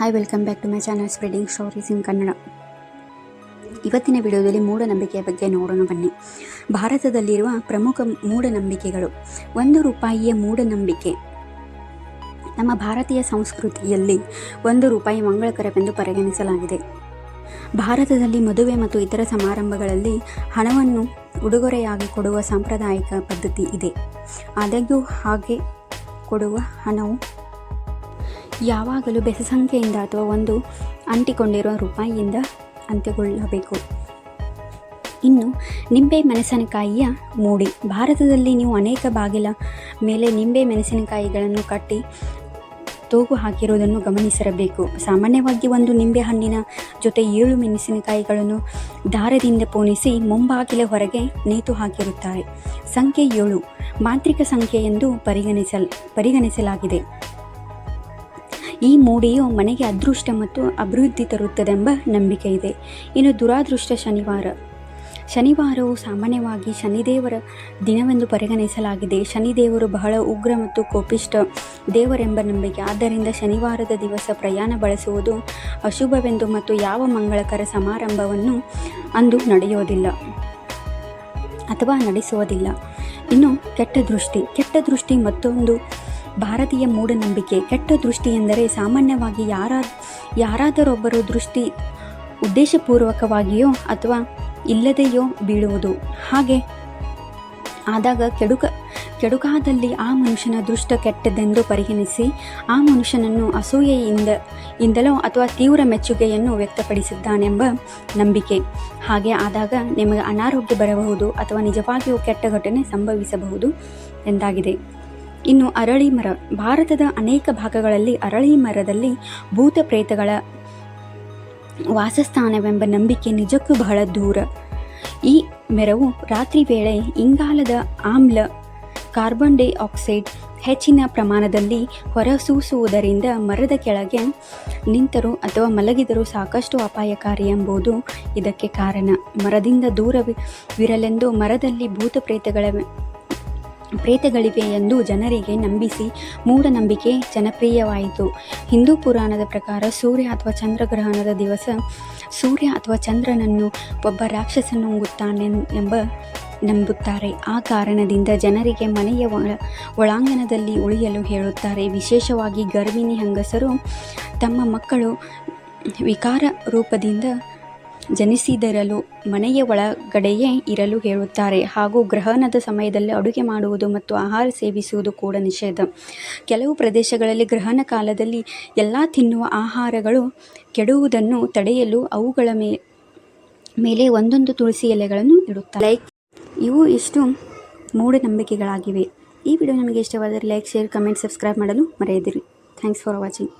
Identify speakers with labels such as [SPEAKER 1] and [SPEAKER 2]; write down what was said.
[SPEAKER 1] Hi welcome back to my channel spreading stories in Kannada ಇವತ್ತಿನ ವಿಡಿಯೋದಲ್ಲಿ ಮೂಢನಂಬಿಕೆಯ ಬಗ್ಗೆ ನೋಡೋಣ ಬನ್ನಿ. ಭಾರತದಲ್ಲಿರುವ ಪ್ರಮುಖ ಮೂಢನಂಬಿಕೆಗಳು. ಒಂದು ರೂಪಾಯಿಯ ಮೂಢನಂಬಿಕೆ. ನಮ್ಮ ಭಾರತೀಯ ಸಂಸ್ಕೃತಿಯಲ್ಲಿ ಒಂದು ರೂಪಾಯಿ ಮಂಗಳಕರವೆಂದು ಪರಿಗಣಿಸಲಾಗಿದೆ. ಭಾರತದಲ್ಲಿ ಮದುವೆ ಮತ್ತು ಇತರ ಸಮಾರಂಭಗಳಲ್ಲಿ ಹಣವನ್ನು ಉಡುಗೊರೆಯಾಗಿ ಕೊಡುವ ಸಾಂಪ್ರದಾಯಿಕ ಪದ್ಧತಿ ಇದೆ. ಆದಾಗ್ಯೂ ಹಾಗೆ ಕೊಡುವ ಹಣವು ಯಾವಾಗಲೂ ಬೆಸ ಸಂಖ್ಯೆಯಿಂದ ಅಥವಾ ಒಂದು ಅಂಟಿಕೊಂಡಿರುವ ರೂಪಾಯಿಯಿಂದ ಅಂತ್ಯಗೊಳ್ಳಬೇಕು. ಇನ್ನು ನಿಂಬೆ ಮೆಣಸಿನಕಾಯಿಯ ಮೂಡಿ. ಭಾರತದಲ್ಲಿ ನೀವು ಅನೇಕ ಬಾಗಿಲ ಮೇಲೆ ನಿಂಬೆ ಮೆಣಸಿನಕಾಯಿಗಳನ್ನು ಕಟ್ಟಿ ತೂಗು ಹಾಕಿರುವುದನ್ನು ಗಮನಿಸಿರಬೇಕು. ಸಾಮಾನ್ಯವಾಗಿ ಒಂದು ನಿಂಬೆ ಹಣ್ಣಿನ ಜೊತೆ ಏಳು ಮೆಣಸಿನಕಾಯಿಗಳನ್ನು ದಾರದಿಂದ ಪೋಣಿಸಿ ಮುಂಬಾಗಿಲ ಹೊರಗೆ ನೇತು ಹಾಕಿರುತ್ತಾರೆ. ಸಂಖ್ಯೆ ಏಳು. ಮಾಂತ್ರಿಕ ಸಂಖ್ಯೆ ಎಂದು ಪರಿಗಣಿಸಲ್, ಪರಿಗಣಿಸಲಾಗಿದೆ. ಈ ಮೂಡಿಯು ಮನೆಗೆ ಅದೃಷ್ಟ ಮತ್ತು ಅಭಿವೃದ್ಧಿ ತರುತ್ತದೆಂಬ ನಂಬಿಕೆ ಇದೆ. ಇನ್ನು ದುರಾದೃಷ್ಟ ಶನಿವಾರ. ಶನಿವಾರವು ಸಾಮಾನ್ಯವಾಗಿ ಶನಿದೇವರ ದಿನವೆಂದು ಪರಿಗಣಿಸಲಾಗಿದೆ. ಶನಿದೇವರು ಬಹಳ ಉಗ್ರ ಮತ್ತು ಕೋಪಿಷ್ಟ ದೇವರೆಂಬ ನಂಬಿಕೆ. ಆದ್ದರಿಂದ ಶನಿವಾರದ ದಿವಸ ಪ್ರಯಾಣ ಬಳಸುವುದು ಅಶುಭವೆಂದು ಮತ್ತು ಯಾವ ಮಂಗಳಕರ ಸಮಾರಂಭವನ್ನು ಅಂದು ನಡೆಯೋದಿಲ್ಲ ಅಥವಾ ನಡೆಸುವುದಿಲ್ಲ. ಇನ್ನು ಕೆಟ್ಟ ದೃಷ್ಟಿ. ಕೆಟ್ಟ ದೃಷ್ಟಿ ಮತ್ತೊಂದು ಭಾರತೀಯ ಮೂಢನಂಬಿಕೆ. ಕೆಟ್ಟ ದೃಷ್ಟಿ ಎಂದರೆ ಸಾಮಾನ್ಯವಾಗಿ ಯಾರ, ಯಾರಾದರೊಬ್ಬರು ದೃಷ್ಟಿ ಉದ್ದೇಶಪೂರ್ವಕವಾಗಿಯೋ ಅಥವಾ ಇಲ್ಲದೆಯೋ ಬೀಳುವುದು. ಹಾಗೆ ಆದಾಗ ಕೆಡುಕ, ಕೆಡುಕಾದಲ್ಲಿ ಆ ಮನುಷ್ಯನ ದೃಷ್ಟ ಕೆಟ್ಟದೆಂದು ಪರಿಗಣಿಸಿ ಆ ಮನುಷ್ಯನನ್ನು ಅಸೂಯೆಯಿಂದ, ಇಂದಲೋ ಅಥವಾ ತೀವ್ರ ಮೆಚ್ಚುಗೆಯನ್ನು ವ್ಯಕ್ತಪಡಿಸಿದ್ದಾನೆಂಬ ನಂಬಿಕೆ. ಹಾಗೆ ಆದಾಗ ನಿಮಗೆ ಅನಾರೋಗ್ಯ ಬರಬಹುದು ಅಥವಾ ನಿಜವಾಗಿಯೂ ಕೆಟ್ಟ ಘಟನೆ ಸಂಭವಿಸಬಹುದು ಎಂದಾಗಿದೆ. ಇನ್ನು ಅರಳಿ ಮರ, ಭಾರತದ ಅನೇಕ ಭಾಗಗಳಲ್ಲಿ ಅರಳಿ ಮರದಲ್ಲಿ ಭೂತ ಪ್ರೇತಗಳ ವಾಸಸ್ಥಾನವೆಂಬ ನಂಬಿಕೆ ನಿಜಕ್ಕೂ ಬಹಳ ದೂರ. ಈ ಮೆರವು ರಾತ್ರಿ ವೇಳೆ ಇಂಗಾಲದ ಆಮ್ಲ, ಕಾರ್ಬನ್ ಡೈಆಕ್ಸೈಡ್ ಹೆಚ್ಚಿನ ಪ್ರಮಾಣದಲ್ಲಿ ಹೊರಸೂಸುವುದರಿಂದ ಮರದ ಕೆಳಗೆ ನಿಂತರೂ ಅಥವಾ ಮಲಗಿದರೂ ಸಾಕಷ್ಟು ಅಪಾಯಕಾರಿ ಎಂಬುದು ಇದಕ್ಕೆ ಕಾರಣ. ಮರದಿಂದ ದೂರವಿರಲೆಂದು ಮರದಲ್ಲಿ ಭೂತ ಪ್ರೇತಗಳ ಪ್ರೇತಗಳಿವೆ ಎಂದು ಜನರಿಗೆ ನಂಬಿಸಿ ಮೂಢನಂಬಿಕೆ ಜನಪ್ರಿಯವಾಯಿತು. ಹಿಂದೂ ಪುರಾಣದ ಪ್ರಕಾರ ಸೂರ್ಯ ಅಥವಾ ಚಂದ್ರಗ್ರಹಣದ ದಿವಸ ಸೂರ್ಯ ಅಥವಾ ಚಂದ್ರನನ್ನು ಒಬ್ಬ ರಾಕ್ಷಸನು ನುಂಗುತ್ತಾನೆ ಎಂಬ ನಂಬುತ್ತಾರೆ. ಆ ಕಾರಣದಿಂದ ಜನರಿಗೆ ಮನೆಯ ಒಳ ಒಳಾಂಗಣದಲ್ಲಿ ಉಳಿಯಲು ಹೇಳುತ್ತಾರೆ. ವಿಶೇಷವಾಗಿ ಗರ್ಭಿಣಿ ಹೆಂಗಸರು ತಮ್ಮ ಮಕ್ಕಳು ವಿಕಾರ ರೂಪದಿಂದ ಜನಿಸಿದಿರಲು, ಮನೆಯ ಒಳಗಡೆಯೇ ಇರಲು ಹೇಳುತ್ತಾರೆ. ಹಾಗೂ ಗ್ರಹಣದ ಸಮಯದಲ್ಲಿ ಅಡುಗೆ ಮಾಡುವುದು ಮತ್ತು ಆಹಾರ ಸೇವಿಸುವುದು ಕೂಡ ನಿಷೇಧ. ಕೆಲವು ಪ್ರದೇಶಗಳಲ್ಲಿ ಗ್ರಹಣ ಕಾಲದಲ್ಲಿ ಎಲ್ಲ ತಿನ್ನುವ ಆಹಾರಗಳು ಕೆಡುವುದನ್ನು ತಡೆಯಲು ಅವುಗಳ ಮೇ, ಮೇಲೆ ಒಂದೊಂದು ತುಳಸಿ ಎಲೆಗಳನ್ನು ಇಡುತ್ತಾರೆ. ಲೈಕ್, ಇವು ಇಷ್ಟು ಮೂಢನಂಬಿಕೆಗಳಾಗಿವೆ. ಈ ವಿಡಿಯೋ ನಿಮಗೆ ಇಷ್ಟವಾದರೆ ಲೈಕ್, ಶೇರ್, ಕಮೆಂಟ್, ಸಬ್ಸ್ಕ್ರೈಬ್ ಮಾಡಲು ಮರೆಯದಿರಿ. Thanks for watching.